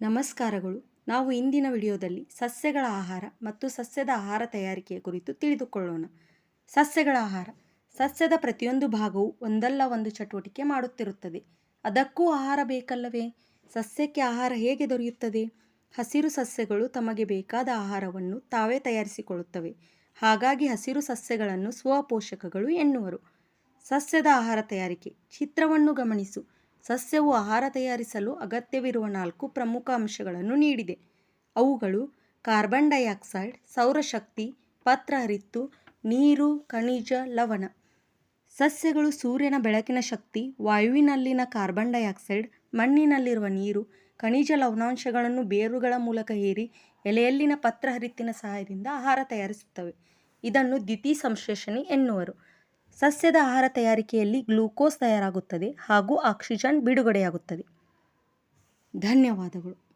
ನಮಸ್ಕಾರಗಳು. ನಾವು ಇಂದಿನ ವಿಡಿಯೋದಲ್ಲಿ ಸಸ್ಯಗಳ ಆಹಾರ ಮತ್ತು ಸಸ್ಯದ ಆಹಾರ ತಯಾರಿಕೆಯ ಕುರಿತು ತಿಳಿದುಕೊಳ್ಳೋಣ. ಸಸ್ಯಗಳ ಆಹಾರ. ಸಸ್ಯದ ಪ್ರತಿಯೊಂದು ಭಾಗವು ಒಂದಲ್ಲ ಒಂದು ಚಟುವಟಿಕೆ ಮಾಡುತ್ತಿರುತ್ತದೆ. ಅದಕ್ಕೂ ಆಹಾರ ಬೇಕಲ್ಲವೇ? ಸಸ್ಯಕ್ಕೆ ಆಹಾರ ಹೇಗೆ ದೊರೆಯುತ್ತದೆ? ಹಸಿರು ಸಸ್ಯಗಳು ತಮಗೆ ಬೇಕಾದ ಆಹಾರವನ್ನು ತಾವೇ ತಯಾರಿಸಿಕೊಳ್ಳುತ್ತವೆ. ಹಾಗಾಗಿ ಹಸಿರು ಸಸ್ಯಗಳನ್ನು ಸ್ವಪೋಷಕಗಳು ಎನ್ನುವರು. ಸಸ್ಯದ ಆಹಾರ ತಯಾರಿಕೆ. ಚಿತ್ರವನ್ನು ಗಮನಿಸು. ಸಸ್ಯವು ಆಹಾರ ತಯಾರಿಸಲು ಅಗತ್ಯವಿರುವ ನಾಲ್ಕು ಪ್ರಮುಖ ಅಂಶಗಳನ್ನು ನೀಡಿದೆ. ಅವುಗಳು ಕಾರ್ಬನ್ ಡೈಆಕ್ಸೈಡ್ ಸೌರಶಕ್ತಿ ಪತ್ರಹರಿತ್ತು ನೀರು, ಖನಿಜ, ಲವಣ. ಸಸ್ಯಗಳು ಸೂರ್ಯನ ಬೆಳಕಿನ ಶಕ್ತಿ, ವಾಯುವಿನಲ್ಲಿನ ಕಾರ್ಬನ್ ಡೈಆಕ್ಸೈಡ್, ಮಣ್ಣಿನಲ್ಲಿರುವ ನೀರು, ಖನಿಜ ಲವಣಾಂಶಗಳನ್ನು ಬೇರುಗಳ ಮೂಲಕ ಹೀರಿ ಎಲೆಯಲ್ಲಿನ ಪತ್ರಹರಿತ್ತಿನ ಸಹಾಯದಿಂದ ಆಹಾರ ತಯಾರಿಸುತ್ತವೆ. ಇದನ್ನು ದ್ವಿತೀಯ ಸಂಶ್ಲೇಷಣೆ ಎನ್ನುವರು. ಸಸ್ಯದ ಆಹಾರ ತಯಾರಿಕೆಯಲ್ಲಿ ಗ್ಲೂಕೋಸ್ ತಯಾರಾಗುತ್ತದೆ ಹಾಗೂ ಆಕ್ಸಿಜನ್ ಬಿಡುಗಡೆಯಾಗುತ್ತದೆ. ಧನ್ಯವಾದಗಳು.